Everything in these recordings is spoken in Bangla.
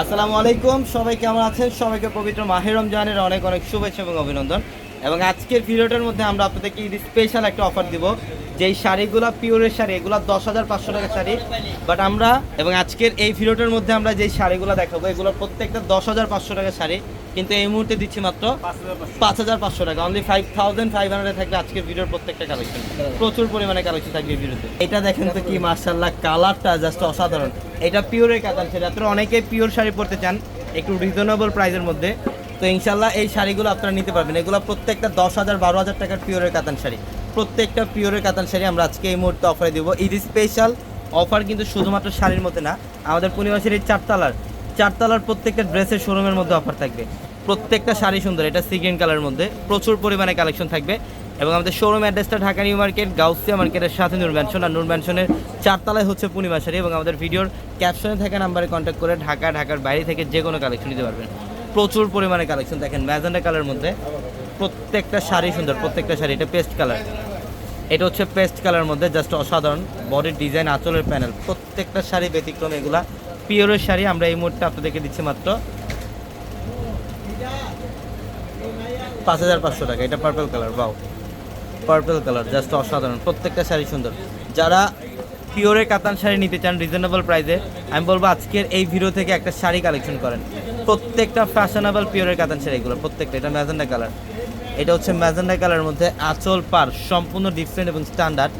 আসসালামু আলাইকুম, সবাই কেমন আছেন? সবাইকে পবিত্র মাহের রমজানের অনেক অনেক শুভেচ্ছা এবং অভিনন্দন। এবং আজকের ভিডিওটার মধ্যে আমরা আপনাদেরকে ঈদ স্পেশাল একটা অফার দিব। যেই শাড়িগুলো পিওরের শাড়ি, এগুলো দশ হাজার পাঁচশো টাকা শাড়ি। বাট আমরা এবং আজকের এই ভিডিওটার মধ্যে আমরা যেই শাড়িগুলো দেখাবো এগুলো প্রত্যেকটা দশ হাজার পাঁচশো টাকা শাড়ি। কিন্তু এই মুহূর্তে দিচ্ছি মাত্র পাঁচ হাজার পাঁচশো। টাকা। Only five thousand five hundred থাকবে আজকের ভিডিওর প্রত্যেকটা কালেকশন প্রচুর পরিমাণে কালেকশন থাকবে ভিডিওতে। এটা দেখেন তো কি মার্শাল্লাহ কালারটা জাস্ট অসাধারণ। এটা পিওরের কাতান শাড়ি। আপনারা অনেকে পিওর শাড়ি পরতে চান একটু রিজনেবল প্রাইসের মধ্যে। তো ইনশাল্লাহ এই শাড়িগুলো আপনারা নিতে পারবেন। এগুলো প্রত্যেকটা দশ হাজার বারো হাজার টাকার পিওরের কাতান শাড়ি। প্রত্যেকটা পিওরের কাতান শাড়ি আমরা আজকে এই মুহূর্তে অফারে দিব। ঈদ স্পেশাল অফার কিন্তু শুধুমাত্র শাড়ির মধ্যে না আমাদের পূর্ণিমাসের এই চারতলার চারতলার প্রত্যেকটা ড্রেসের শোরুমের মধ্যে অফার থাকবে। প্রত্যেকটা শাড়ি সুন্দর, এটা সিগ্রিন কালারের মধ্যে। প্রচুর পরিমাণে কালেকশন থাকবে। এবং আমাদের শোরুম অ্যাড্রেসটা ঢাকা নিউ মার্কেট, গাউসিয়া মার্কেটের সাথে নূর ম্যানশন আর নূর ম্যানশনের চারতলায় হচ্ছে পূর্ণিমা শাড়ি এবং আমাদের ভিডিওর ক্যাপশনে থাকা নাম্বারে কন্ট্যাক্ট করে ঢাকা, ঢাকার বাইরে থেকে যে কোনো কালেকশন নিতে পারবেন। প্রচুর পরিমাণে কালেকশন দেখেন ম্যাজেন্ডা কালারের মধ্যে প্রত্যেকটা শাড়ি সুন্দর, প্রত্যেকটা শাড়ি, এটা পেস্ট কালার এটা হচ্ছে পেস্ট কালারের মধ্যে জাস্ট অসাধারণ। বডির ডিজাইন আঁচলের প্যানেল প্রত্যেকটা শাড়ি ব্যতিক্রম এগুলা পিওরের শাড়ি, আমরা এই মুহূর্তে আপনাদেরকে দিচ্ছি মাত্র পাঁচ হাজার পাঁচশো টাকা। এটা পার্পল কালার বাও পার্পল কালার জাস্ট অসাধারণ। প্রত্যেকটা শাড়ি সুন্দর। যারা পিওরের কাতান শাড়ি নিতে চান রিজনেবল প্রাইসে আমি বলব আজকের এই ভিডিও থেকে একটা শাড়ি কালেকশন করেন। প্রত্যেকটা ফ্যাশনেবল পিওরের কাতান শাড়ি এগুলো, প্রত্যেকটা। এটা ম্যাজেন্ডা কালার এটা হচ্ছে ম্যাজেন্ডা কালারের মধ্যে আঁচল, পার, সম্পূর্ণ ডিফারেন্ট এবং স্ট্যান্ডার্ড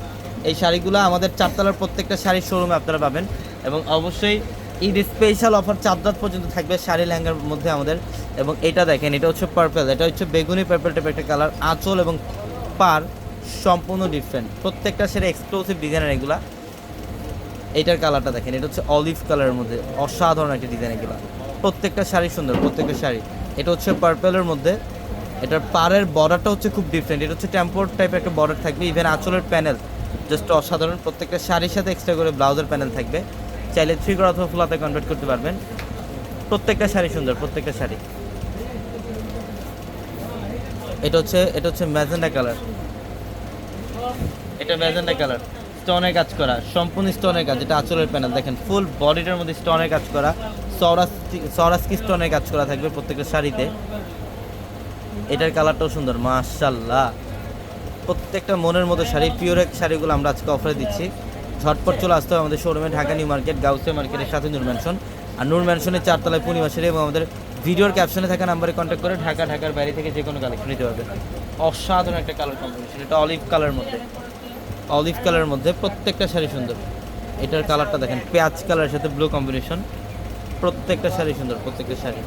এই শাড়িগুলো আমাদের চারতলার প্রত্যেকটা শাড়ির শোরুমে আপনারা পাবেন। এবং অবশ্যই ঈদ স্পেশাল অফার চার রাত পর্যন্ত থাকবে শাড়ি লেহেঙ্গার মধ্যে আমাদের। এবং এটা দেখেন, এটা হচ্ছে পার্পল এটা হচ্ছে বেগুনি পার্পল টাইপের একটা কালার আঁচল এবং পার সম্পূর্ণ ডিফারেন্ট প্রত্যেকটা সেটা এক্সক্লুসিভ ডিজাইনের এগুলা। এটার কালারটা দেখেন, এটা হচ্ছে অলিভ কালারের মধ্যে, অসাধারণ একটা ডিজাইন এগুলো। প্রত্যেকটা শাড়ি সুন্দর, প্রত্যেকটা শাড়ি। এটা হচ্ছে পার্পেলের মধ্যে, এটার পাড়ের বর্ডারটা হচ্ছে খুব ডিফারেন্ট এটা হচ্ছে টেম্পোর টাইপের একটা বর্ডার থাকবে ইভেন আঁচলের প্যানেল জাস্ট অসাধারণ। প্রত্যেকটা শাড়ির সাথে এক্সট্রা করে ব্লাউজের প্যানেল থাকবে। চাইলে থ্রি করা অথবা ফুলাতে কনভার্ট করতে পারবেন। প্রত্যেকটা শাড়ি সুন্দর, প্রত্যেকটা শাড়ি। এটা হচ্ছে এটা হচ্ছে ম্যাজেন্ডা কালার। এটা ম্যাজেন্ডা কালার স্টোনের কাজ করা, সম্পূর্ণ স্টোনের কাজ, এটা আঁচলের প্যানেল দেখেন ফুল বডিটার মধ্যে স্টোনের কাজ করা সরাস সরাসকি স্টোনের কাজ করা থাকবে প্রত্যেকটা শাড়িতে। এটার কালারটাও সুন্দর মাশাল্লাহ প্রত্যেকটা মনের মতো শাড়ি পিওরেক শাড়িগুলো আমরা আজকে অফারে দিচ্ছি। ঝটপট চলে আসতে হবে আমাদের শোরুমে ঢাকা নিউ মার্কেট গাউসিয়া মার্কেটের সাথে নূর ম্যানশন আর নূর ম্যানশনের চারতলায় পূর্ণিমা শাড়ি এবং আমাদের ভিডিওর ক্যাপশনে থাকা নাম্বারে কন্ট্যাক্ট করে ঢাকা, ঢাকার বাইরে থেকে যে কোনো কালেকশন নিতে পারবেন। অসাধারণ একটা কালার কম্বিনেশন এটা অলিভ কালার মধ্যে। অলিভ কালারের মধ্যে প্রত্যেকটা শাড়ি সুন্দর। এটার কালারটা দেখেন, পেঁয়াজ কালারের সাথে ব্লু কম্বিনেশন প্রত্যেকটা শাড়ি সুন্দর, প্রত্যেকটা শাড়ি।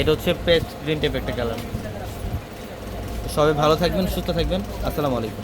এটা হচ্ছে পেস্ট গ্রিন টাইপ একটা কালার সবাই ভালো থাকবেন, সুস্থ থাকবেন। আসসালামু আলাইকুম।